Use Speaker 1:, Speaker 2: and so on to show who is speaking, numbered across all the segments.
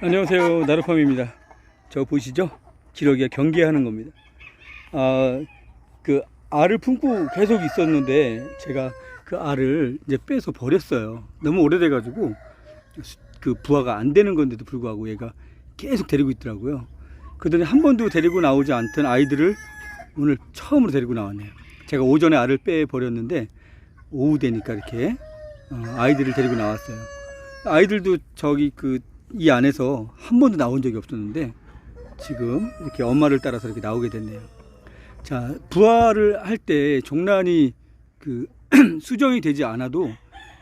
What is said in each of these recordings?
Speaker 1: 안녕하세요. 나루팜입니다. 저 보시죠? 기러기가 경계하는 겁니다. 아, 그 알을 품고 계속 있었는데 제가 그 알을 이제 빼서 버렸어요. 너무 오래돼 가지고 수- 그 부화가 안 되는 건데도 불구하고 얘가 계속 데리고 있더라고요. 그러더니 한 번도 데리고 나오지 않던 아이들을 오늘 처음으로 데리고 나왔네요. 제가 오전에 알을 빼 버렸는데 오후 되니까 이렇게 어, 아이들을 데리고 나왔어요. 아이들도 저기 그 이 안에서 한 번도 나온 적이 없었는데 지금 이렇게 엄마를 따라서 이렇게 나오게 됐네요. 자, 부화를 할 때 종란이 그 수정이 되지 않아도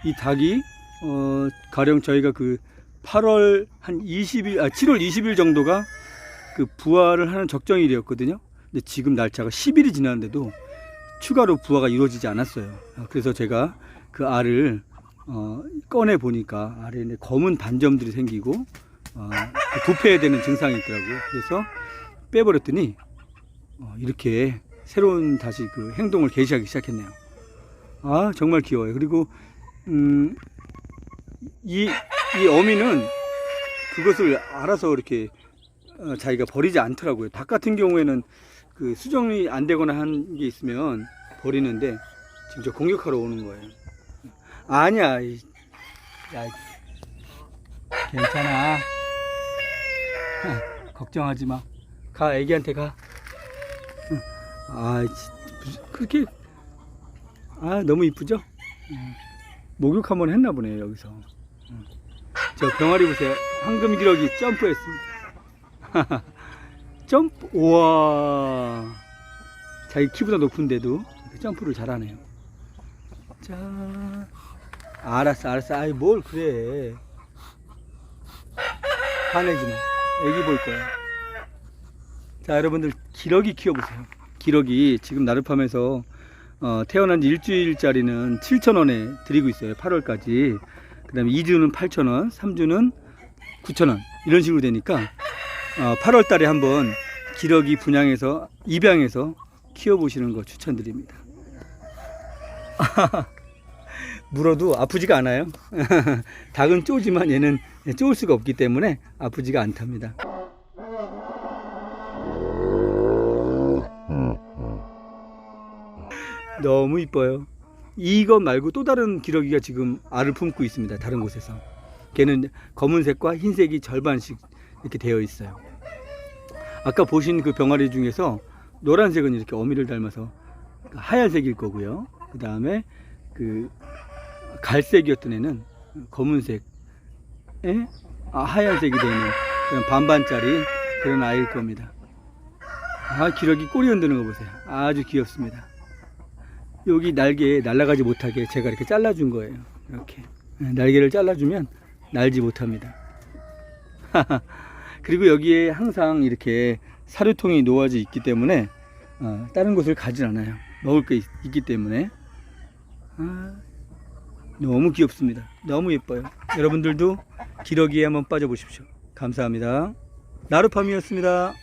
Speaker 1: 이 닭이 어 가령 저희가 그 8월 한 20일 아 7월 20일 정도가 그 부화를 하는 적정일이었거든요. 근데 지금 날짜가 10일이 지났는데도 추가로 부화가 이루어지지 않았어요. 아, 그래서 제가 그 알을 어, 꺼내 보니까 이제 검은 반점들이 생기고 어, 그 도폐되는 증상이 있더라고요. 그래서 빼버렸더니 어, 이렇게 새로운 다시 그 행동을 개시하기 시작했네요. 아 정말 귀여워요. 그리고 음, 이, 이 어미는 그것을 알아서 이렇게 어, 자기가 버리지 않더라고요. 닭 같은 경우에는 그 수정이 안 되거나 한 게 있으면 버리는데 저 공격하러 오는 거예요. 아니야. 이- 야, 괜찮아. 걱정하지 마. 가, 애기한테 가. 응. 아, 그렇게, 아, 너무 이쁘죠? 응. 목욕 한 번 했나 보네요, 여기서. 응. 저 병아리 보세요. 황금 기러기 점프했습니다. 점프, 우와. 자기 키보다 높은데도 점프를 잘하네요. 자, 알았어, 알았어. 아이, 뭘 그래. 화내지 마. 애기 볼 거야. 자, 여러분들, 기러기 키워보세요. 기러기, 지금 나르팜에서 어, 태어난 지 일주일짜리는 7,000원에 드리고 있어요. 8월까지. 그 다음에 2주는 8,000원, 3주는 9,000원. 이런 식으로 되니까, 어, 8월 달에 한번 기러기 분양해서, 입양해서 키워보시는 거 추천드립니다. 물어도 아프지가 않아요. 닭은 쪼지만 얘는 쪼을 수가 없기 때문에 아프지가 않답니다. 너무 이뻐요. 이것 말고 또 다른 기러기가 지금 알을 품고 있습니다. 다른 곳에서. 걔는 검은색과 흰색이 절반씩 이렇게 되어 있어요. 아까 보신 그 병아리 중에서 노란색은 이렇게 어미를 닮아서 하얀색일 거고요. 그 다음에 그 갈색이었던 애는 검은색 에 아, 하얀색이 되는 그런 반반짜리 그런 아이일 겁니다. 아, 기러기 꼬리 흔드는 거 보세요. 아주 귀엽습니다. 여기 날개 날아가지 못하게 제가 이렇게 잘라준 거예요. 이렇게 네, 날개를 잘라주면 날지 못합니다. 그리고 여기에 항상 이렇게 사료통이 놓아져 있기 때문에 어, 다른 곳을 가진 않아요. 먹을 게 있, 기 때문에 아, 너무 귀엽습니다. 너무 예뻐요. 여러분들도 기러기에 한번 빠져보십시오. 감사합니다. 나루팜이었습니다.